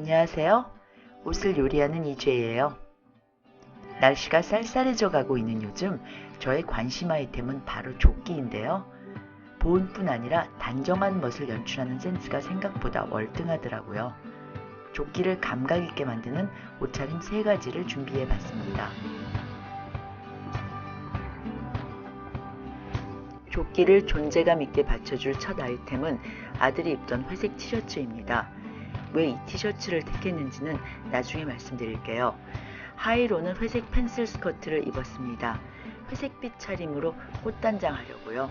안녕하세요. 옷을 요리하는 이주예요. 날씨가 쌀쌀해져 가고 있는 요즘 저의 관심 아이템은 바로 조끼인데요. 보온뿐 아니라 단정한 멋을 연출하는 센스가 생각보다 월등하더라고요. 조끼를 감각 있게 만드는 옷차림 세 가지를 준비해 봤습니다. 조끼를 존재감 있게 받쳐줄 첫 아이템은 아들이 입던 회색 티셔츠입니다. 왜 이 티셔츠를 택했는지는 나중에 말씀드릴게요. 하의로는 회색 펜슬 스커트를 입었습니다. 회색빛 차림으로 꽃단장 하려고요.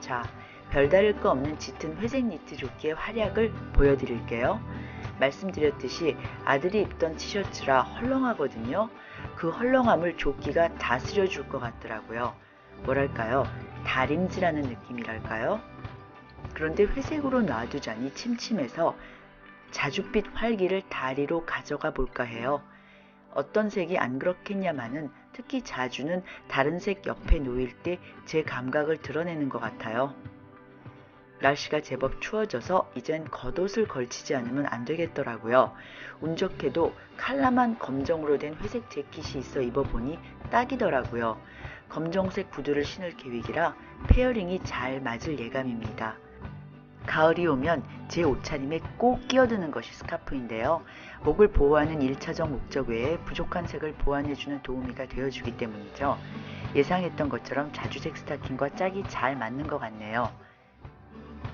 자, 별다를 거 없는 짙은 회색 니트 조끼의 활약을 보여드릴게요. 말씀드렸듯이 아들이 입던 티셔츠라 헐렁하거든요. 그 헐렁함을 조끼가 다스려 줄 것 같더라고요. 뭐랄까요? 다림질하는 느낌이랄까요? 그런데 회색으로 놔두자니 침침해서 자줏빛 활기를 다리로 가져가 볼까 해요. 어떤 색이 안 그렇겠냐마는 특히 자주는 다른 색 옆에 놓일 때 제 감각을 드러내는 것 같아요. 날씨가 제법 추워져서 이젠 겉옷을 걸치지 않으면 안 되겠더라고요. 운 좋게도 칼라만 검정으로 된 회색 재킷이 있어 입어보니 딱이더라고요. 검정색 구두를 신을 계획이라 페어링이 잘 맞을 예감입니다. 가을이 오면 제 옷차림에 꼭 끼어드는 것이 스카프인데요. 목을 보호하는 1차적 목적 외에 부족한 색을 보완해주는 도우미가 되어주기 때문이죠. 예상했던 것처럼 자주색 스타킹과 짝이 잘 맞는 것 같네요.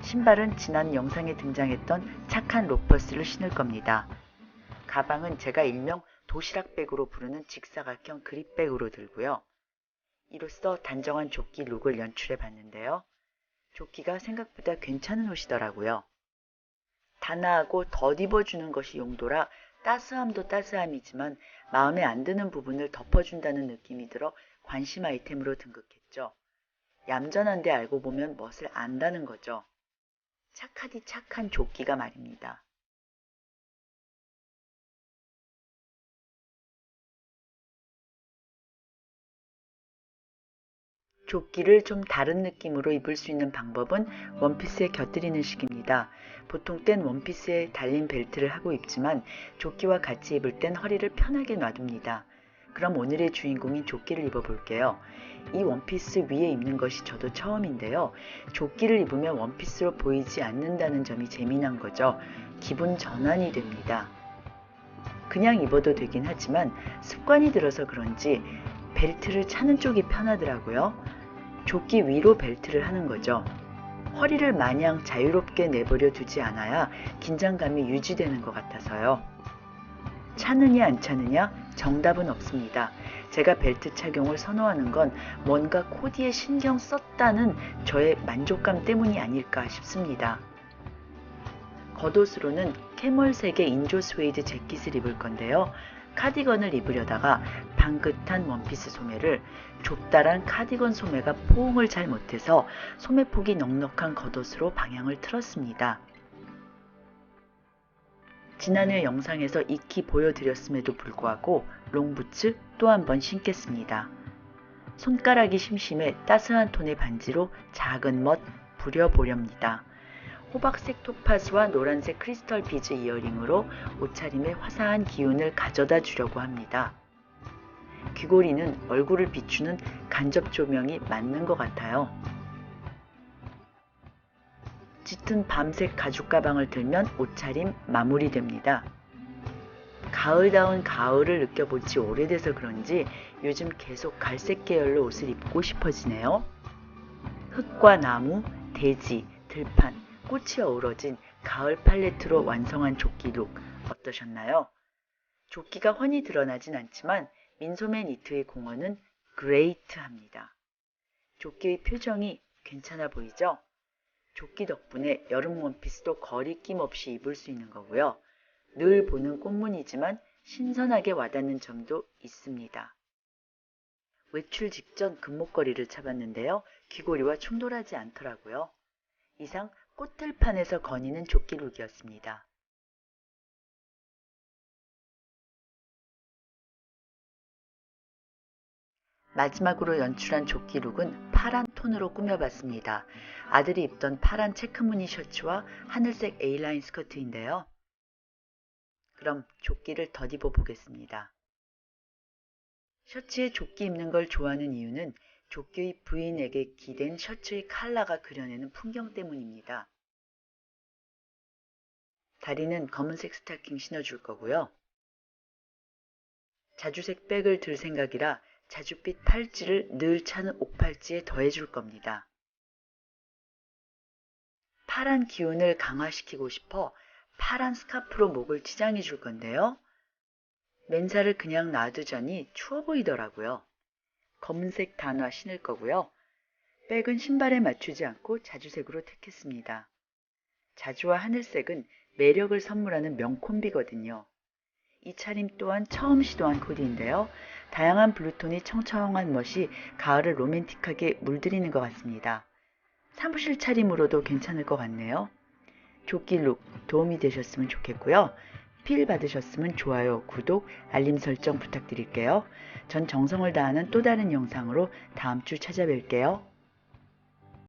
신발은 지난 영상에 등장했던 착한 로퍼스를 신을 겁니다. 가방은 제가 일명 도시락백으로 부르는 직사각형 그립백으로 들고요. 이로써 단정한 조끼 룩을 연출해 봤는데요. 조끼가 생각보다 괜찮은 옷이더라고요. 단아하고 덧입어주는 것이 용도라 따스함도 따스함이지만 마음에 안 드는 부분을 덮어준다는 느낌이 들어 관심 아이템으로 등극했죠. 얌전한데 알고 보면 멋을 안다는 거죠. 착하디 착한 조끼가 말입니다. 조끼를 좀 다른 느낌으로 입을 수 있는 방법은 원피스에 곁들이는 식입니다. 보통 땐 원피스에 달린 벨트를 하고 입지만 조끼와 같이 입을 땐 허리를 편하게 놔둡니다. 그럼 오늘의 주인공인 조끼를 입어볼게요. 이 원피스 위에 입는 것이 저도 처음인데요. 조끼를 입으면 원피스로 보이지 않는다는 점이 재미난 거죠. 기분 전환이 됩니다. 그냥 입어도 되긴 하지만 습관이 들어서 그런지 벨트를 차는 쪽이 편하더라고요. 조끼 위로 벨트를 하는 거죠. 허리를 마냥 자유롭게 내버려 두지 않아야 긴장감이 유지되는 것 같아서요. 차느냐 안 차느냐 정답은 없습니다. 제가 벨트 착용을 선호하는 건 뭔가 코디에 신경 썼다는 저의 만족감 때문이 아닐까 싶습니다. 겉옷으로는 캐멀색의 인조 스웨이드 재킷을 입을 건데요. 카디건을 입으려다가 방긋한 원피스 소매를 좁다란 카디건 소매가 포옹을 잘 못해서 소매폭이 넉넉한 겉옷으로 방향을 틀었습니다. 지난해 영상에서 익히 보여드렸음에도 불구하고 롱부츠 또 한 번 신겠습니다. 손가락이 심심해 따스한 톤의 반지로 작은 멋 부려보렵니다. 호박색 토파즈와 노란색 크리스털 비즈 이어링으로 옷차림에 화사한 기운을 가져다 주려고 합니다. 귀고리는 얼굴을 비추는 간접 조명이 맞는 것 같아요. 짙은 밤색 가죽 가방을 들면 옷차림 마무리됩니다. 가을다운 가을을 느껴본 지 오래돼서 그런지 요즘 계속 갈색 계열로 옷을 입고 싶어지네요. 흙과 나무, 대지, 들판, 꽃이 어우러진 가을 팔레트로 완성한 조끼 룩 어떠셨나요? 조끼가 훤히 드러나진 않지만 민소매 니트의 공헌은 그레이트합니다. 조끼의 표정이 괜찮아 보이죠? 조끼 덕분에 여름 원피스도 거리낌 없이 입을 수 있는 거고요. 늘 보는 꽃무늬지만 신선하게 와닿는 점도 있습니다. 외출 직전 금목걸이를 잡았는데요. 귀고리와 충돌하지 않더라고요. 이상 꽃들판에서 거니는 조끼룩이었습니다. 마지막으로 연출한 조끼룩은 파란 톤으로 꾸며봤습니다. 아들이 입던 파란 체크무늬 셔츠와 하늘색 A라인 스커트인데요. 그럼 조끼를 덧입어 보겠습니다. 셔츠에 조끼 입는 걸 좋아하는 이유는 조끼의 부인에게 기댄 셔츠의 칼라가 그려내는 풍경 때문입니다. 다리는 검은색 스타킹 신어줄 거고요. 자주색 백을 들 생각이라 자줏빛 팔찌를 늘 차는 옥팔찌에 더해줄 겁니다. 파란 기운을 강화시키고 싶어 파란 스카프로 목을 치장해 줄 건데요. 맨살을 그냥 놔두자니 추워 보이더라고요. 검은색 단화 신을 거고요. 백은 신발에 맞추지 않고 자주색으로 택했습니다. 자주와 하늘색은 매력을 선물하는 명콤비거든요. 이 차림 또한 처음 시도한 코디인데요. 다양한 블루톤이 청청한 멋이 가을을 로맨틱하게 물들이는 것 같습니다. 사무실 차림으로도 괜찮을 것 같네요. 조끼 룩 도움이 되셨으면 좋겠고요. 필 받으셨으면 좋아요, 구독, 알림 설정 부탁드릴게요. 전 정성을 다하는 또 다른 영상으로 다음 주 찾아뵐게요.